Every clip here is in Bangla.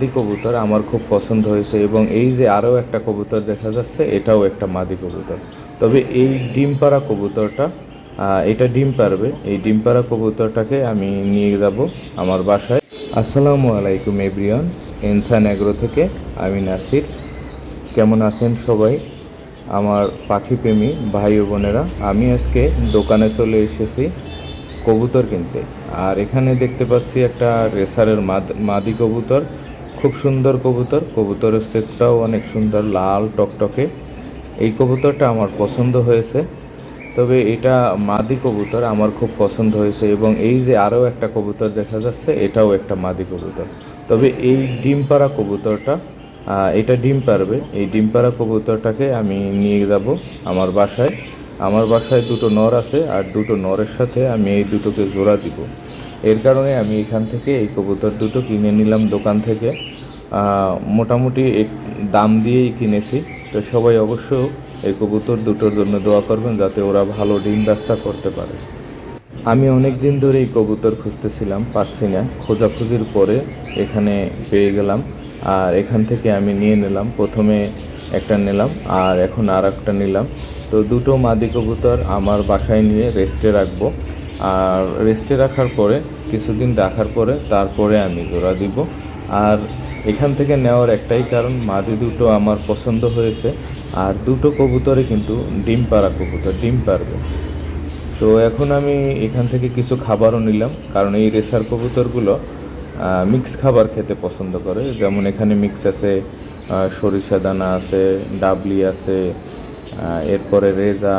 মাদি কবুতর আমার খুব পছন্দ হয়েছে এবং এই যে আরও একটা কবুতর দেখা যাচ্ছে, এটাও একটা মাদি কবুতর। তবে এই ডিম পাড়া কবুতরটা এটা ডিম পারবে। এই ডিম পাড়া কবুতরটাকে আমি নিয়ে যাব আমার বাসায়। আসসালামু আলাইকুম এভরিওয়ান, এনসান এগ্রো থেকে আমি নাসির। কেমন আছেন সবাই? আমার পাখি প্রেমী ভাই ও বোনেরা, আমি আজকে দোকানে চলে এসেছি কবুতর কিনতে। আর এখানে দেখতে পাচ্ছি একটা রেসারের মাদি কবুতর। খুব সুন্দর কবুতর। কবুতরের সেটটাও অনেক সুন্দর, লাল, টকটকে। এই কবুতরটা আমার পছন্দ হয়েছে। তবে এটা মাদি কবুতর, আমার খুব পছন্দ হয়েছে এবং এই যে আরও একটা কবুতর দেখা যাচ্ছে, এটাও একটা মাদি কবুতর। তবে এই ডিম পাড়া কবুতরটা এটা ডিম পারবে। এই ডিম পাড়া কবুতরটাকে আমি নিয়ে যাব আমার বাসায়। আমার বাসায় দুটো নর আছে আর দুটো নরের সাথে আমি এই দুটোকে জোড়া দিব। এর কারণে আমি এখান থেকে এই কবুতর দুটো কিনে নিলাম দোকান থেকে। মোটামুটি এক- দাম দিয়েই কিনেছি। তো সবাই অবশ্য এই কবুতর দুটোর জন্য দোয়া করবেন যাতে ওরা ভালো ডিম বাচ্চা করতে পারে। আমি অনেক দিন ধরে এই কবুতর খুঁজতেছিলাম, পাচ্ছি না। খোঁজাখুঁজির পরে এখানে পেয়ে গেলাম আর এখান থেকে আমি নিয়ে নিলাম। প্রথমে একটা নিলাম আর এখন আর একটা নিলাম। তো দুটো মাদি কবুতর আমার বাসায় নিয়ে রেস্টে রাখব। আর রেস্টে রাখার পরে, কিছুদিন রাখার পরে তারপরে আমি জোড়া দিব। আর এখান থেকে নেওয়ার একটাই কারণ, মাদি দুটো আমার পছন্দ হয়েছে। আর দুটো কবুতরে কিন্তু ডিম পাড়া কবুতর, ডিম পারবে তো এখন আমি এখান থেকে কিছু খাবারও নিলাম, কারণ এই রেসার কবুতরগুলো মিক্স খাবার খেতে পছন্দ করে। যেমন এখানে মিক্স আছে সরিষা দানা আছে, ডাবলি আছে এরপরে রেজা,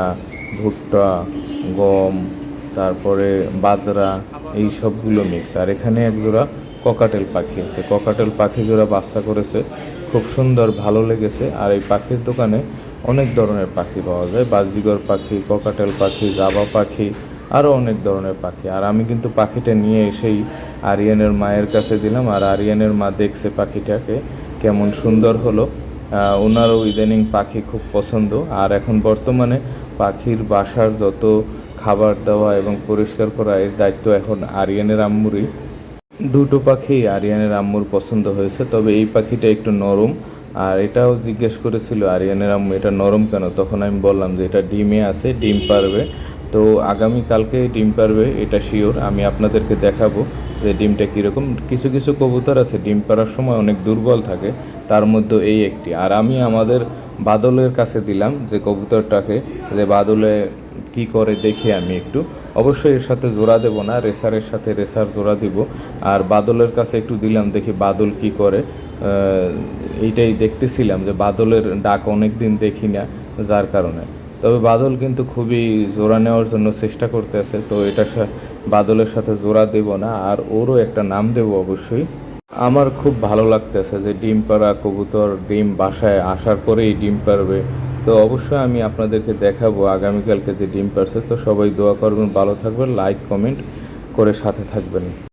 ভুট্টা, গম তারপরে বাজরা, এই সবগুলো মিক্স আর এখানে এক জোড়া ককাটেল পাখি আছে। ককাটেল পাখি জোড়া বাচ্চা করেছে। খুব সুন্দর, ভালো লেগেছে। আর এই পাখির দোকানে অনেক ধরনের পাখি পাওয়া যায়। বাজবিগর পাখি ককাটেল পাখি, জাবা পাখি আরও অনেক ধরনের পাখি। আর আমি কিন্তু পাখিটা নিয়ে এসেই আরিয়ানের মায়ের কাছে দিলাম। আর আরিয়ানের মা দেখছে পাখিটাকে, কেমন সুন্দর হলো। ওনারও ইদানিং পাখি খুব পছন্দ। আর এখন বর্তমানে পাখির বাসার যত খাবার দেওয়া এবং পরিষ্কার করা এর দায়িত্ব এখন আরিয়ানের আম্মুরই। দুটো পাখি আরিয়ানের আম্মুর পছন্দ হয়েছে, তবে এই পাখিটা একটু নরম। আর এটাও জিজ্ঞেস করেছিল আরিয়ানের আম্মু, এটা নরম কেন? তখন আমি বললাম যে, এটা ডিমে আছে, ডিম পারবে। তো আগামী কালকে ডিম পারবে, এটা শিওর আমি আপনাদেরকে দেখাবো যে ডিমটা কীরকম। কিছু কিছু কবুতর আছে, ডিম পাড়ার সময় অনেক দুর্বল থাকে, তার মধ্যে এই একটি। আর আমি আমাদের বাদলের কাছে দিলাম যে কবুতরটাকে, যে বাদলে কি করে দেখি আমি একটু। অবশ্যই এর সাথে জোড়া দেব না, রেসারের সাথে রেসার জোড়া দিব। আর বাদলের কাছে একটু দিলাম, দেখি বাদল কি করে। এইটাই দেখতেছিলাম যে বাদলের ডাক অনেক দিন দেখি না যার কারণে। তবে বাদল কিন্তু খুবই জোড়া নেওয়ার জন্য চেষ্টা করতেছে, তো এটা বাদলের সাথে জোড়া দেব না, আর ওরও একটা নাম দেব অবশ্যই। আমার খুব ভালো লাগতেছে যে ডিম পাড়া কবুতর ডিম বাসায় আসার পরেই ডিম পারবে তো অবশ্যই আমি আপনাদেরকে দেখাবো আগামীকালকে যে ডিম পারছে। তো সবাই দোয়া করবেন, ভালো থাকবেন লাইক কমেন্ট করে সাথে থাকবেন।